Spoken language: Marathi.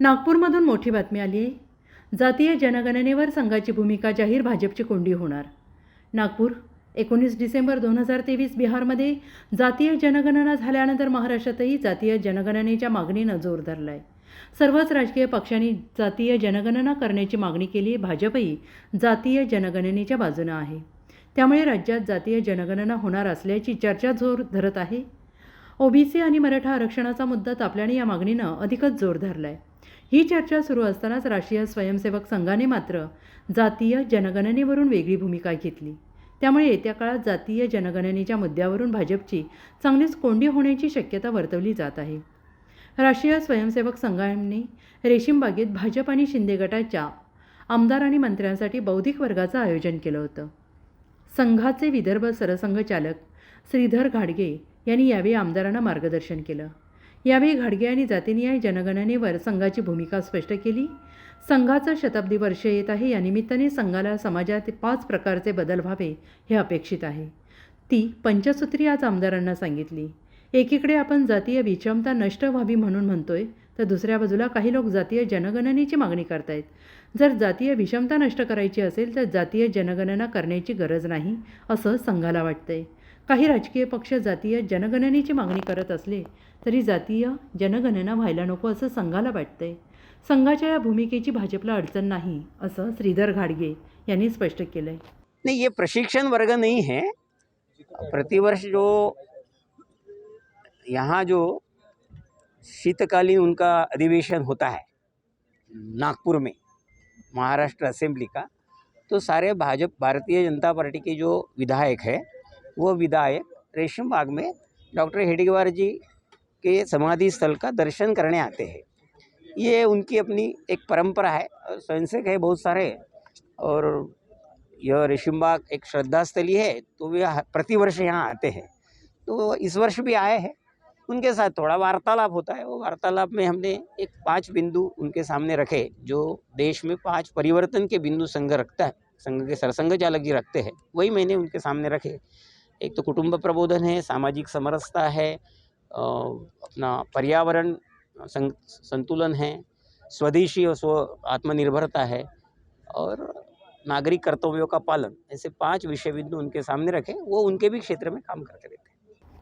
नागपूरमधून मोठी बातमी आली. आहे जातीय जनगणनेवर संघाची भूमिका जाहीर भाजपची कोंडी होणार. नागपूर एकोणीस डिसेंबर दोन हजार तेवीस बिहारमध्ये जातीय जनगणना झाल्यानंतर महाराष्ट्रातही जातीय जनगणनेच्या मागणीनं जोर धरला आहे सर्वच राजकीय पक्षांनी जातीय जनगणना करण्याची मागणी केली. भाजपही जातीय जनगणनेच्या बाजूनं आहे. त्यामुळे राज्यात जातीय जनगणना होणार असल्याची चर्चा जोर धरत आहे. ओबीसी आणि मराठा आरक्षणाचा मुद्दा तापल्याने या मागणीनं अधिकच जोर धरला आहे ही चर्चा सुरू असतानाच राष्ट्रीय स्वयंसेवक संघाने मात्र जातीय जनगणनेवरून वेगळी भूमिका घेतली. त्यामुळे येत्या काळात जातीय जनगणनेच्या मुद्द्यावरून भाजपची चांगलीच कोंडी होण्याची शक्यता वर्तवली जात आहे. राष्ट्रीय स्वयंसेवक संघाने रेशीमबागेत भाजप आणि शिंदे गटाच्या आमदार आणि मंत्र्यांसाठी बौद्धिक वर्गाचं आयोजन केलं होतं. संघाचे विदर्भ सरसंघचालक श्रीधर घाडगे यांनी यावेळी आमदारांना मार्गदर्शन केलं. यावेळी घाडगे आणि जातीनिहाय जनगणनेवर संघाची भूमिका स्पष्ट केली. संघाचं शताब्दी वर्ष येत आहे. या निमित्ताने संघाला समाजात पाच प्रकारचे बदल व्हावे हे अपेक्षित आहे. ती पंचसूत्री आज आमदारांना सांगितली. एकीकडे आपण जातीय विषमता नष्ट व्हावी म्हणून म्हणतोय तर दुसऱ्या बाजूला काही लोक जातीय जनगणनेची मागणी करतायत. जर जातीय विषमता नष्ट करायची असेल तर जातीय जनगणना करण्याची गरज नाही असं संघाला वाटतंय. काही राजकीय पक्ष जातीय जनगणनेची मागणी करत असले तरी जातीय जनगणना व्हायला नको असं संघाला वाटतंय. संघाच्या या भूमिकेची भाजपला अडचण नाही असं श्रीधर घाडगे यांनी स्पष्ट केलंय. नहीं ये प्रशिक्षण वर्ग नहीं है प्रतिवर्ष जो यहाँ जो शीतकालीन उनका अधिवेशन होता है, नागपुर में, महाराष्ट्र असेंबली का तो सारे भाजप, भारतीय जनता पार्टी के जो विधायक है, वो विधायक रेशम बाग में डॉक्टर हेडगेवार जी के समाधि स्थल का दर्शन करने आते हैं। ये उनकी अपनी एक परंपरा है, स्वयंसेवक है बहुत सारे, और यह रेशिमबाग एक श्रद्धा स्थली है तो वे प्रतिवर्ष यहाँ आते हैं। तो इस वर्ष भी आए हैं उनके साथ थोड़ा वार्तालाप होता है। वो वार्तालाप में हमने एक पाँच बिंदु उनके सामने रखे, जो देश में पाँच परिवर्तन के बिंदु संघ रखता है। संघ के सरसंघ चालक जी रखते हैं, वही मैंने उनके सामने रखे। एक तो कुटुंब प्रबोधन है, सामाजिक समरसता है अपना पर्यावरण संतुलन है, स्वदेशी और स्व, आत्मनिर्भरता है, और नागरिक कर्तव्यों का पालन, ऐसे पाँच विषय बिंदु उनके सामने रखे, वो उनके भी क्षेत्र में काम करते रहते